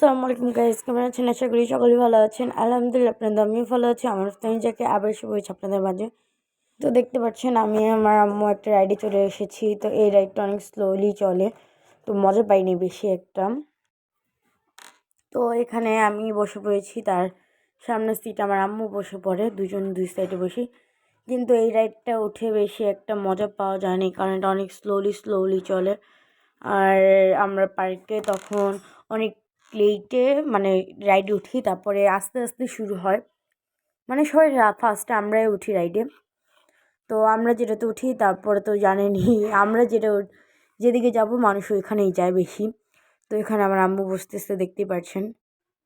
আসসালামু আলাইকুম গাইস কেমন আছেন? আশা করি সকলেই ভালো আছেন। আলহামদুলিল্লাহ, আপনাদের আমিও ভালো আছি, আমার যাকে আবার শুরু হয়েছে আপনাদের মাঝে। তো দেখতে পাচ্ছেন, আমি আমার আম্মু একটা রাইডে চলে এসেছি। তো এই রাইডটা অনেক স্লোলি চলে, তো মজা পাইনি বেশি একটা। তো এখানে আমি বসে পড়েছি, তার সামনের সিট আমার আম্মু বসে পড়ে, দুজন দুই সাইডে বসি। কিন্তু এই রাইডটা উঠে বেশি একটা মজা পাওয়া যায়নি, কারণ এটা অনেক স্লোলি স্লোলি চলে। আর আমরা পার্কে তখন অনেক লেটে মানে রাইডে উঠি, তারপরে আস্তে আস্তে শুরু হয়। মানে সবাই ফার্স্টে আমরাই উঠি রাইডে তো আমরা যেটাতে উঠি, তারপরে তো জানেনি আমরা যেটা যেদিকে যাব মানুষ ওইখানেই যায় বেশি। তো এখানে আমার আম্মু বসতেছে, দেখতেই পাচ্ছেন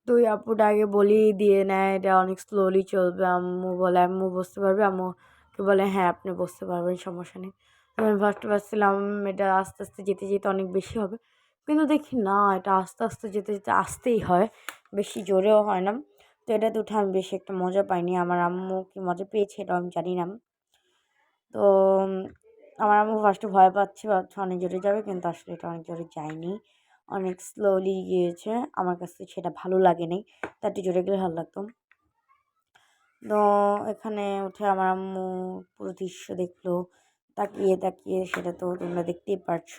তো ওই আপুটা আগে বলি দিয়ে নেয়, এটা অনেক স্লোলি চলবে, আম্মু বলে, আম্মু বসতে পারবে, আম্মুকে বলে হ্যাঁ আপনি বসতে পারবেন, সমস্যা নেই। আমি ফার্স্টে ভাবছিলাম, এটা আস্তে আস্তে যেতে যেতে অনেক বেশি হবে। কিন্তু দেখি না, এটা আস্তে আস্তে যেতে যেতে আসতেই হয়, বেশি জোরেও হয় না। তো এটাতে উঠে আমি বেশি একটা মজা পাইনি, আমার আম্মু কি মজা পেয়েছে এটা আমি জানি না। তো, আমার আম্মু ফার্স্টে ভয় পাচ্ছে, ভাবছে অনেক জোরে যাবে, কিন্তু আসলে এটা অনেক জোরে যায়নি। অনেক স্লোলি গিয়েছে, আমার কাছে সেটা ভালো লাগে লাগেনি তার জোরে গেলে ভালো লাগতো। তো এখানে উঠে আমার আম্মু পুরো দৃশ্য দেখল, তাকিয়ে তাকিয়ে সেটা তো তোমরা দেখতেই পারছ।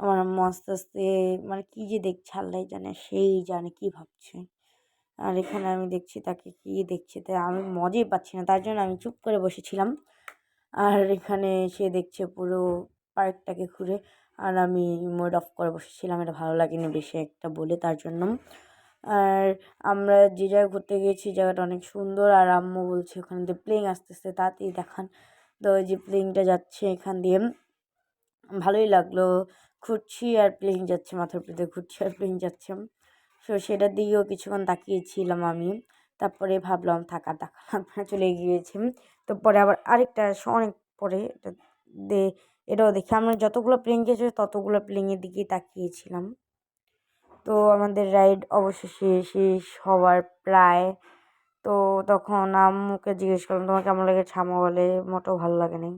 আমার আম্মু আস্তে আস্তে মানে কী যে দেখছে আল্লাহ জানে, সেই জানে কী ভাবছে। আর এখানে আমি দেখছি তাকে কী দেখছে তাই আমি মজাই পাচ্ছি না, তার জন্য আমি চুপ করে বসেছিলাম। আর এখানে সে দেখছে পুরো পার্কটাকে ঘুরে, আর আমি মোড অফ করে বসেছিলাম, এটা ভালো লাগেনি বেশি একটা বলে তার জন্য। আর আমরা যে জায়গায় ঘুরতে গিয়েছি, জায়গাটা অনেক সুন্দর, আর আম্মু বলছে ওখানে দিয়ে প্লেন আসতেছে তাতেই দেখান। তো ওই যে প্লেনটা যাচ্ছে এখান দিয়ে, ভালোই লাগল। ঘুরছি আর প্লেন যাচ্ছে, মাথার উপর দিয়ে ঘুরছি আর প্লেন যাচ্ছে। সো সেটার দিকেও কিছুক্ষণ তাকিয়েছিলাম আমি। তারপরে ভাবলাম, থাকা দেখালাম চলে গিয়েছি। তো পরে আবার আরেকটা অনেক পরে এটা দে, এটাও দেখি। আমরা যতগুলো প্লেন গেছে ততগুলো প্লেনের দিকেই তাকিয়েছিলাম। তো আমাদের রাইড অবশেষে শেষ হওয়ার প্রায়, তো তখন আম্মুকে জিজ্ঞেস করলাম, তোমার কেমন লেগেছে? আম্মু বলে, মোটেও ভালো লাগেনি।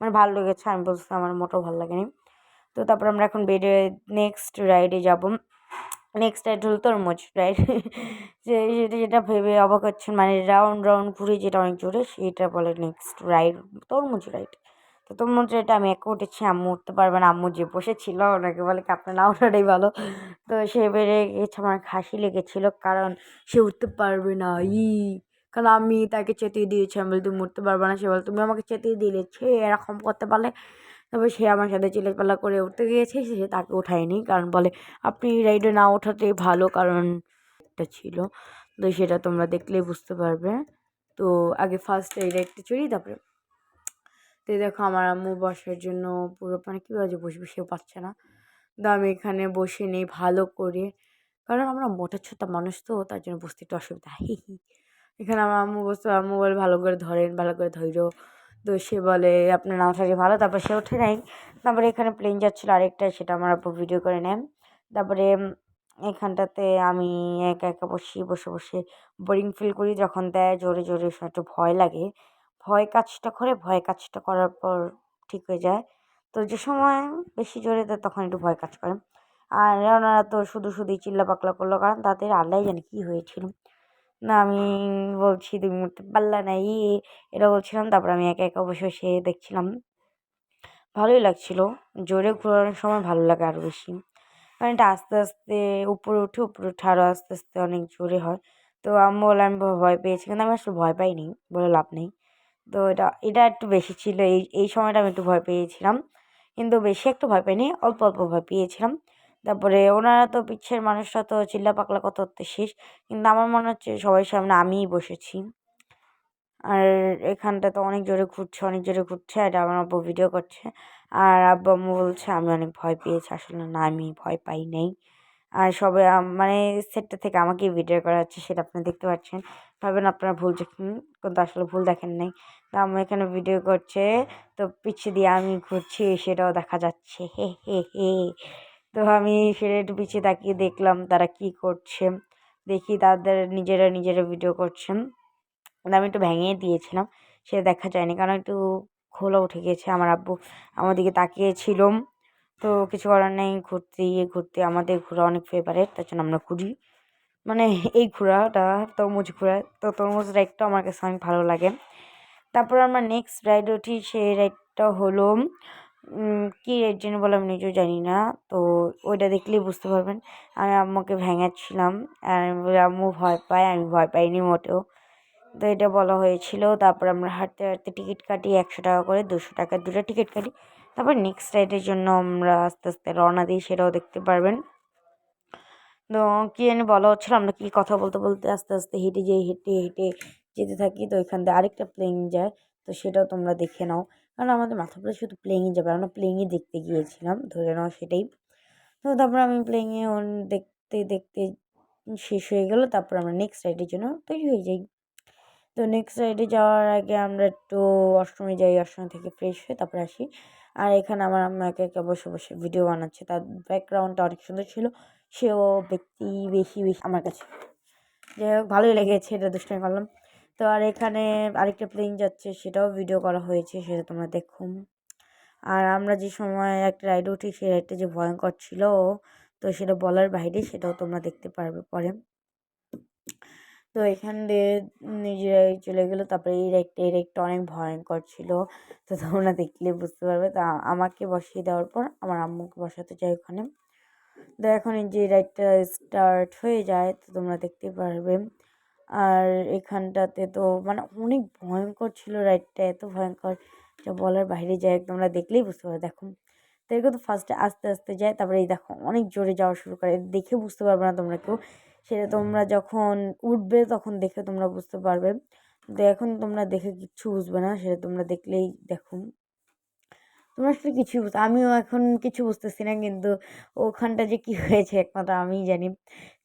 মানে ভালো লেগেছে, আমি বলছি আমার মোটেও ভালো লাগেনি। তো তারপর আমরা এখন বেডে নেক্সট রাইডে যাব। নেক্সট রাইড হলো তরমুজ রাইড যে যেটা যেটা ভেবে অবাক হচ্ছেন মানে রাউন্ড রাউন্ড ঘুরে যেটা অনেক জোরে, সেটা বলে নেক্সট রাইড তরমুজ রাইড তো তরমুজ রাইডে আমি একা উঠেছি, আম্মু উঠতে পারবে না, আম্মু যে বসেছিল, ওনাকে বলে কি, আপনার না ওঠাটাই ভালো। তো সে বেড়ে গেছে, আমার খাসি লেগেছিলো, কারণ সে উঠতে পারবে না, ই। কারণ আমি তাকে চেতিয়ে দিয়েছি, আমি বলি, তুমি উঠতে পারবে না। সে বলে, তুমি আমাকে চেতিয়ে দিলে ছে এরকম করতে পারলে তবে সে আমার সাথে চিলেপাল্লা করে উঠতে গিয়েছে, সে তাকে ওঠায়নি কারণ বলে, আপনি রাইডে না ওঠাতেই ভালো কারণ একটা ছিল। তো সেটা তোমরা দেখলেই বুঝতে পারবে। তো আগে ফার্স্ট এই রাইডটা চড়ি, তারপরে তো দেখো আমার আম্মু বসার জন্য পুরো মানে কীভাবে বসবে সেও পাচ্ছে না। তো আমি এখানে বসে নিই ভালো করে, কারণ আমরা মোটা ছোটা মানুষ তো, তার জন্য বসতে একটু অসুবিধা। এখানে আমার আম্মু বসতে আম্মু বলে, ভালো করে ধরেন, ভালো করে ধৈর্য তো সে বলে, আপনার থাকে ভালো। তারপর সে ওঠে নেয় তারপরে এখানে প্লেন যাচ্ছিল আরেকটা, সেটা আমার আপু ভিডিও করে নেন। তারপরে এখানটাতে আমি একা একা বসি, বসে বসে বোরিং ফিল করি। যখন দেয়, জোরে জোরে একটু ভয় লাগে। ভয় কাজটা করে, ভয় কাজটা করার পর ঠিক হয়ে যায়। তো যে সময় বেশি জোরে দেয়, তখন একটু ভয় কাজ করে। আর ওনারা তো শুধু শুধুই চিল্লা পাকলা করল, কারণ তাদের আল্লাহ জানে কী হয়েছিল। না, আমি বলছি, তুমি উঠতে পারলা না ই এটা বলছিলাম, তারপর আমি একা একা বসে বসে দেখছিলাম। ভালোই লাগছিল। জোরে ঘোরানোর সময় ভালো লাগে আরও বেশি। কারণ এটা আস্তে আস্তে উপরে উঠে উপরে উঠে আরও আস্তে আস্তে অনেক জোরে হয়। তো আমি বললাম, আমি ভয় পেয়েছি। কিন্তু আমি আসলে ভয় পাইনি, বলে লাভ নেই। তো এটা এটা একটু বেশি ছিল। এই এই সময়টা আমি একটু ভয় পেয়েছিলাম। কিন্তু বেশি একটু ভয় পাইনি, অল্প অল্প ভয় পেয়েছিলাম। তারপরে ওনারা তো পিচ্ছের মানুষরা তো চিল্লা পাকলা কত শেষ। কিন্তু আমার মনে হচ্ছে সবাই সামনে আমিই বসেছি। আর এখানটা তো অনেক জোরে ঘুরছে, অনেক জোরে ঘুরছে এটা আমার আব্বু ভিডিও করছে। আর আব্বু আম্মু বলছে, আমি অনেক ভয় পেয়েছি, আসলে না, আমি ভয় পাই নাই। আর সবাই মানে সেটটা থেকে আমাকেই ভিডিও করা হচ্ছে, সেটা আপনি দেখতে পাচ্ছেন। ভাবেন আপনারা ভুল দেখেন কিন্তু আসলে ভুল দেখেন নাই। তো আমি এখানে ভিডিও করছে, তো পিছিয়ে দিয়ে আমি ঘুরছি, সেটাও দেখা যাচ্ছে। হে হে হে। তো আমি সেটা পিছিয়ে তাকিয়ে দেখলাম তারা কি করছে। দেখি তাদের নিজেরা নিজেরা ভিডিও করছেন। আমি একটু ভেঙে দিয়েছিলাম সে দেখা যায়নি কারণ একটু খোলা উঠে গেছে আমার আব্বু। আমার দিকে তাকিয়েছিল। তো কিছু করার নেই, ঘুরতে গিয়ে ঘুরতে আমাদের ঘোরা অনেক ফেভারেট তার জন্য আমরা ঘুরি। মানে এই ঘোরাটা, তরমুজ ঘোরা, তো তরমুজ রাইডটা আমার কাছে অনেক ভালো লাগে। তারপর আমার নেক্সট রাইড উঠি সেই রাইডটা হলো কী রাইড যেন বলে আমি নিজেও জানি না। তো ওইটা দেখলেই বুঝতে পারবেন। আমি আম্মুকে ভেঙেছিলাম আর আমি আম্মু ভয় পায়, আমি ভয় পাইনি মোটেও। তো এটা বলা হয়েছিল। তারপর আমরা হাঁটতে হাঁটতে টিকিট কাটি একশো টাকা করে, দুশো টাকার দুটো টিকিট কাটি। তারপর নেক্সট রাইডের জন্য আমরা আস্তে আস্তে রওনা দিই, সেটাও দেখতে পারবেন। তো কী জানি বলা হচ্ছিল, আমরা কী কথা বলতে বলতে আস্তে আস্তে হেঁটে যাই হেঁটে হেঁটে যেতে থাকি। তো এখান থেকে আরেকটা প্লেন যায়, তো সেটাও তোমরা দেখে নাও। কারণ আমাদের মাথা শুধু প্লেনই যাবে। আমরা প্লেনই দেখতে গিয়েছিলাম, ধরে নাও সেটাই। তো তারপর আমি প্লেনে দেখতে দেখতে শেষ হয়ে গেলো, তারপর আমরা নেক্সট রাইডের জন্য তৈরি হয়ে যাই। তো নেক্সট রাইডে যাওয়ার আগে আমরা একটু অষ্টমী যাই অষ্টমী থেকে ফ্রেশ হয়ে তারপরে আসি। আর এখানে আমার আম্মা একে একে বসে বসে ভিডিও বানাচ্ছে। তার ব্যাকগ্রাউন্ডটা অনেক সুন্দর ছিল। সেও ব্যক্তি বেশি বেশি আমার কাছে। যাই হোক, ভালোই লেগেছে, এটা দুষ্টামি করলাম। তো আর এখানে আরেকটা প্লেন যাচ্ছে, সেটাও ভিডিও করা হয়েছে, সেটা তোমরা দেখুন আর আমরা যে সময় একটা রাইড উঠি, সেই রাইডটা যে ভয়ঙ্কর ছিল, তো সেটা বলার বাইরে সেটাও তোমরা দেখতে পারবে পরে। তো এখান দিয়ে নিজেরাই চলে গেলো, তারপরে এই রাইডটা এই রাইডটা অনেক ভয়ঙ্কর ছিল। তো তোমরা দেখলে বুঝতে পারবে, তা আমাকে বসিয়ে দেওয়ার পর আমার আম্মুকে বসাতে চাই ওখানে। তো এখন এই যে রাইডটা স্টার্ট হয়ে যায়, তো তোমরা দেখতে পারবে। আর এখানটাতে তো মানে অনেক ভয়ঙ্কর ছিল রাইডটা এত ভয়ঙ্কর যা বলার বাইরে যায়, তোমরা দেখলেই বুঝতে পারবে। দেখো, তো এরকম তো ফার্স্টে আস্তে আস্তে যায়, তারপরে এই দেখো, অনেক জোরে যাওয়া শুরু করে, দেখে বুঝতে পারবে না তোমরা কেউ। সেটা তোমরা যখন উঠবে তখন দেখে তোমরা বুঝতে পারবে। তো এখন তোমরা দেখে কিচ্ছু বুঝবে না, সেটা তোমরা দেখলেই দেখো। তোমরা আসলে কিছুই বুঝতে আমিও এখন কিছু বুঝতেছি না, কিন্তু ওখানটা যে কী হয়েছে একমাত্র আমিই জানি।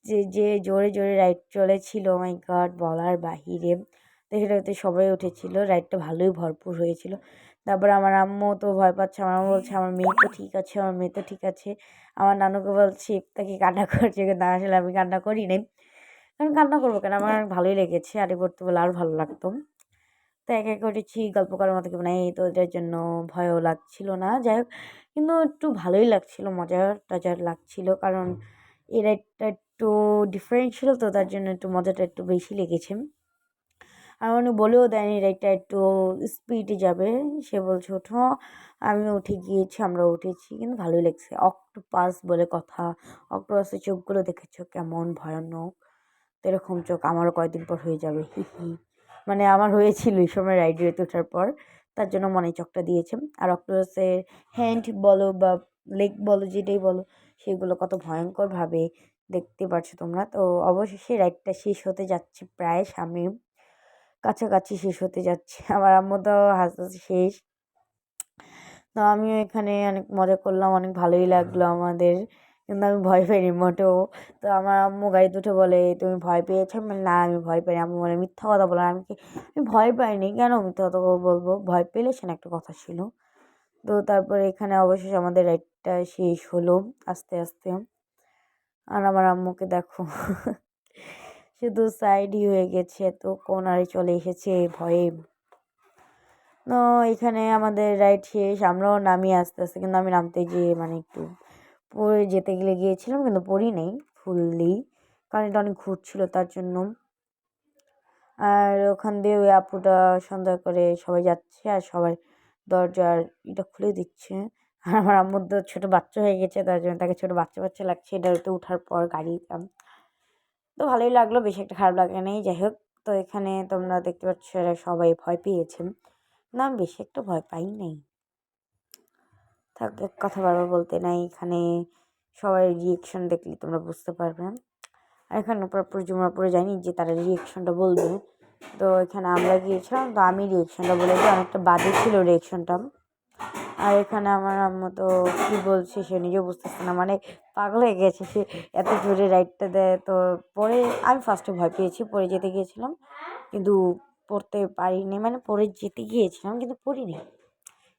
যে যে জোরে জোরে রাইড চলেছিল মাই গড বলার বাহিরে। তো সেটাতে সবাই উঠেছিল রাইডটা ভালোই ভরপুর হয়েছিল। তারপর আমার আম্মু তো ভয় পাচ্ছে আমার আম্মু বলছে আমার মেয়ে তো ঠিক আছে আমার মেয়ে তো ঠিক আছে। আমার নানুকে বলছি তাকে কান্না করছে কিন্তু আসলে আমি কান্না করি নাই। কারণ কান্না করব কেন? আমার ভালোই লেগেছে আরে করতে বলে আরও ভালো লাগতো। তো এক এক করেছি গল্প করার মতো কেউ নেই তো এটার জন্য ভয়ও লাগছিল না। যাই হোক কিন্তু একটু ভালোই লাগছিল মজার টজার লাগছিল কারণ এই রাইডটা একটু ডিফারেন্ট ছিল তো, তার জন্য একটু মজাটা একটু বেশি লেগেছে। আর উনি বলেও দেয়নি রাইডটা একটু স্পিডে যাবে। সে বলছে, ওঠো আমি উঠে গিয়েছি, আমরা উঠেছি। কিন্তু ভালোই লেগেছে। অক্টোপাস বলে কথা অক্টোপাসের চোখগুলো দেখেছ? কেমন ভয়ানক। তো এরকম চোখ আমারও কয়েকদিন পর হয়ে যাবে। হি হি। মানে আমার হয়েছিল এই সময় রাইডেতে ওঠার পর। তার জন্য মনে চকটা দিয়েছে। আর অক্টোপাসের হ্যান্ড বলো বা লেগ বলো, যেটাই বলো সেগুলো কত ভয়ঙ্করভাবে দেখতে পাচ্ছ তোমরা। তো অবশেষে রাইডটা শেষ হতে যাচ্ছে প্রায় সামনে কাছাকাছি শেষ হতে যাচ্ছে। আমার আম্মু তো হাসতে শেষ? তো আমিও এখানে অনেক মজা করলাম অনেক ভালোই লাগল আমাদের। কিন্তু আমি ভয় পাইনি মোটেও। তো আমার আম্মু গাড়িতে উঠে বলে তুমি ভয় পেয়েছ? আমি না আমি ভয় পাইনি। আম্মু বলে মিথ্যা কথা বলে আমি কি আমি ভয় পাইনি। কেন মিথ্যা কথা বলব? ভয় পেলে সেখানে একটা কথা ছিল। তো তারপরে এখানে অবশেষে আমাদের রাইডটা শেষ হলো আস্তে আস্তে। আর আমার আম্মুকে দেখো, শুধু সাইডই হয়ে গেছে, তো কোনারে চলে এসেছে ভয়ে। তো এখানে আমাদের রাইড শেষ, আমরাও নামিয়ে আস্তে আস্তে, কিন্তু আমি নামতে গিয়ে মানে একটু পড়ে যেতে গেলে গিয়েছিলাম, কিন্তু পড়ি নেই ফুললি কারণ এটা অনেক ঘুরছিল তার জন্য। আর ওখান দিয়ে ওই আপুটা সন্ধ্যা করে সবাই যাচ্ছে, আর সবাই দরজার এটা খুলে দিচ্ছে। আর আমার আম্মুর তো ছোটো বাচ্চা হয়ে গেছে, তার জন্য তাকে ছোটো বাচ্চা বাচ্চা লাগছে। এটাতে ওঠার পর গাড়িতে তো ভালোই লাগল, বেশি একটা খারাপ লাগে নেই। যাই হোক, তো এখানে তোমরা দেখতে পাচ্ছ এরা সবাই ভয় পেয়েছে। না বেশি একটা ভয় পাই নাই। থাক কথা বারবার বলতে নাই, এখানে সবাই রিয়েকশন দেখলে তোমরা বুঝতে পারবে। আর এখানে পুরোপুরি জুমার পরে জানি যে তারা রিয়েকশনটা বলবে। তো এখানে আমরা গিয়েছিলাম, তো আমি রিয়েকশনটা বলে দিই, অনেকটা বাজে ছিল রিয়েকশনটা আর এখানে আমার আম্মু তো কী বলছে সে নিজেও বুঝতেছে না মানে পাগল হয়ে গেছে সে এত জোরে রাইডটা দেয়। তো পরে আমি ফার্স্টে ভয় পেয়েছি, পরে যেতে গিয়েছিলাম, কিন্তু পড়তে পারিনি মানে পরে যেতে গিয়েছিলাম, কিন্তু পড়িনি।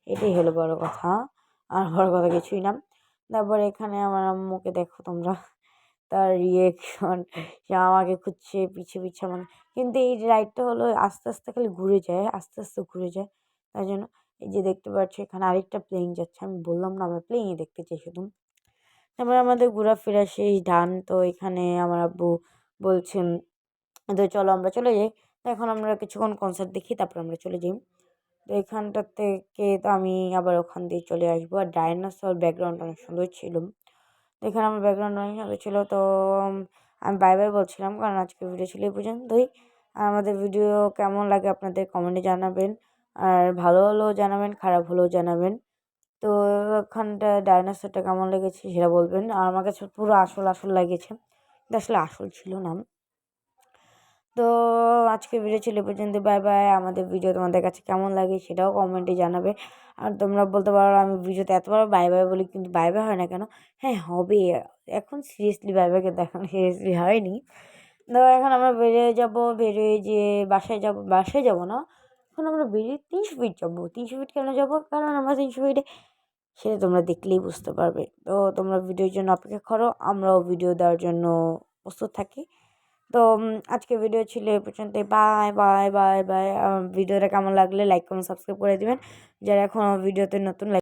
এটাই হলো বড় কথা, আর বড় কথা কিছুই না। তারপরে এখানে আমার আম্মুকে দেখো তোমরা তার রিয়েকশন সে আমাকে খুঁজছে পিছে পিছে আমাকে। কিন্তু এই রাইডটা হলো আস্তে আস্তে খালি ঘুরে যায়, আস্তে আস্তে ঘুরে যায়। তাই জন্য এই যে দেখতে পাচ্ছি, এখানে আরেকটা প্লেন যাচ্ছে। আমি বললাম না, আমরা প্লেনই দেখতে চাই শুধু। তারপরে আমাদের ঘোরাফেরা শেষ ডান তো এখানে আমার আব্বু বলছেন, তো চলো আমরা চলে যাই। তো এখন আমরা কিছুক্ষণ কনসার্ট দেখি, তারপর আমরা চলে যাই। তো এখানটার থেকে তো আমি আবার ওখান দিয়ে চলে আসব। আর ডাইনোসর ব্যাকগ্রাউন্ড অনেক সুন্দর ছিল। এখানে আমার ব্যাকগ্রাউন্ড নয় ছিল তো আমি বাই বাই বলছিলাম, কারণ আজকে ভিডিও ছিল এই পর্যন্তই। আর আমাদের ভিডিও কেমন লাগে আপনাদের কমেন্টে জানাবেন। আর ভালো হলেও জানাবেন, খারাপ হলেও জানাবেন। তো ওখানটা ডাইনোসরটা কেমন লেগেছে সেটা বলবেন। আর আমার কাছে পুরো আসল আসল লেগেছে। কিন্তু আসলে আসল ছিল না। তো আজকে ভিডিও ছিল পর্যন্ত। বাই বাই আমাদের ভিডিও তোমাদের কাছে কেমন লাগে সেটাও কমেন্টে জানাবে। আর তোমরা বলতে পারো আমি ভিডিওতে এতবার বাই বাই বলি, কিন্তু বাই বাই হয় না কেন? হ্যাঁ হবে। এখন সিরিয়াসলি বাই বাই কিন্তু এখন সিরিয়াসলি হয়নি। তো এখন আমরা বেরিয়ে যাব, বেরিয়ে যে বাসায় যাব বাসায় যাব না। এখন আমরা বেরিয়ে তিনশো ফিট যাব। তিনশো ফিট কেন যাব? কারণ আমরা তিনশো ফিটে সেটা তোমরা দেখলেই বুঝতে পারবে। তো তোমরা ভিডিওর জন্য অপেক্ষা করো, আমরাও ভিডিও দেওয়ার জন্য প্রস্তুত থাকি। তো আজকে ভিডিও ছিল এ পর্যন্ত বাই বাই বাই বাই ভিডিওটা কেমন লাগলে লাইক কমেন্ট সাবস্ক্রাইব করে দেবেন। যারা এখন ভিডিওতে নতুন লাইক